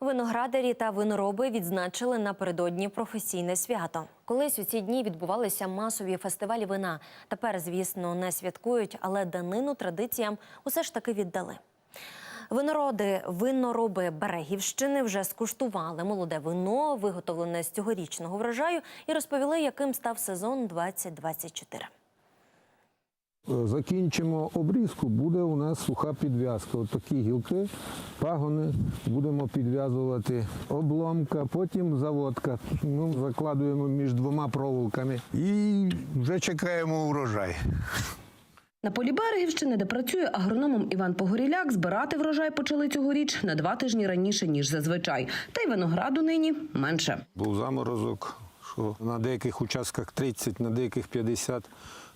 Виноградарі та винороби відзначили напередодні професійне свято. Колись у ці дні відбувалися масові фестивалі вина. Тепер, звісно, не святкують, але данину традиціям усе ж таки віддали. Винороди, винороби Берегівщини вже скуштували молоде вино, виготовлене з цьогорічного врожаю, і розповіли, яким став сезон 2024. Закінчимо обрізку, буде у нас суха підв'язка. От такі гілки, пагони будемо підв'язувати обломка, потім заводка. Ну, закладуємо між двома проволоками. І вже чекаємо урожай. На полі Берегівщини, де працює агрономом Іван Погоріляк, збирати врожай почали цьогоріч на два тижні раніше, ніж зазвичай. Та й винограду нині менше. Був заморозок, що на деяких участках 30, на деяких 50.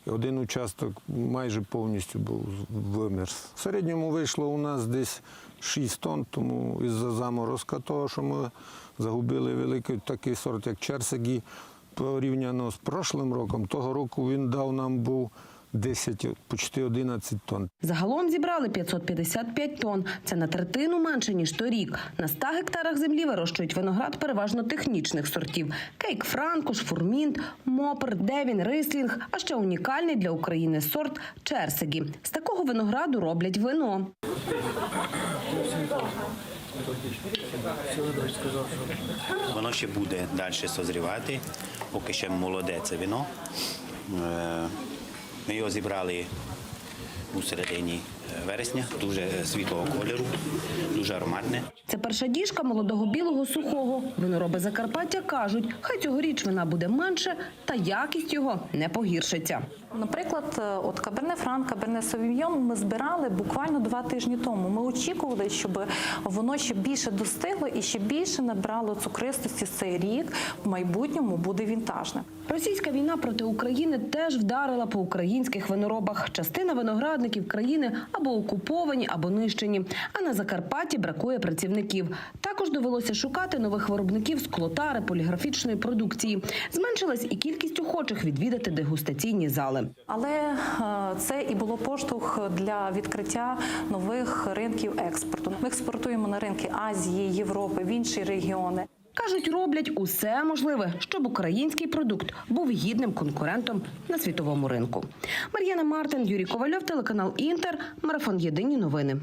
Один участок майже повністю був вимерз. В середньому вийшло у нас десь 6 тонн, тому із-за заморозка того, що ми загубили великий такий сорт, як черсики, порівняно з прошлим роком, того року він дав нам був 10, почти 11 тонн. Загалом зібрали 555 тонн. Це на третину менше ніж торік. На 100 гектарах землі вирощують виноград переважно технічних сортів: кейк Франкуш, Фурмінт, Мопер, Девін, Рислінг, а ще унікальний для України сорт Черсегі. З такого винограду роблять вино. Воно ще буде далі созрівати, поки ще молоде це вино. Ми його зібрали у середині вересня, дуже світлого кольору, дуже ароматне. Це перша діжка молодого білого сухого. Винороби Закарпаття кажуть, хай цьогоріч вина буде менше, та якість його не погіршиться. Наприклад, е, от Каберне Франк, Каберне Совівйон ми збирали буквально два тижні тому. Ми очікували, щоб воно ще більше достигло і ще більше набрало цукристості цей рік. В майбутньому буде вінтажне. Російська війна проти України теж вдарила по українських виноробах. Частина виноградників країни або окуповані, або нищені. А на Закарпатті бракує працівників. Також довелося шукати нових виробників склотари, поліграфічної продукції. Зменшилась і кількість охочих відвідати дегустаційні зали. Але е, це і було поштовх для відкриття нових ринків експорту. Ми експортуємо на ринки Азії, Європи, в інші регіони. Кажуть, роблять усе можливе, щоб український продукт був гідним конкурентом на світовому ринку. Мар'яна Мартин, Юрій Ковальов, телеканал Інтер, марафон Єдині новини.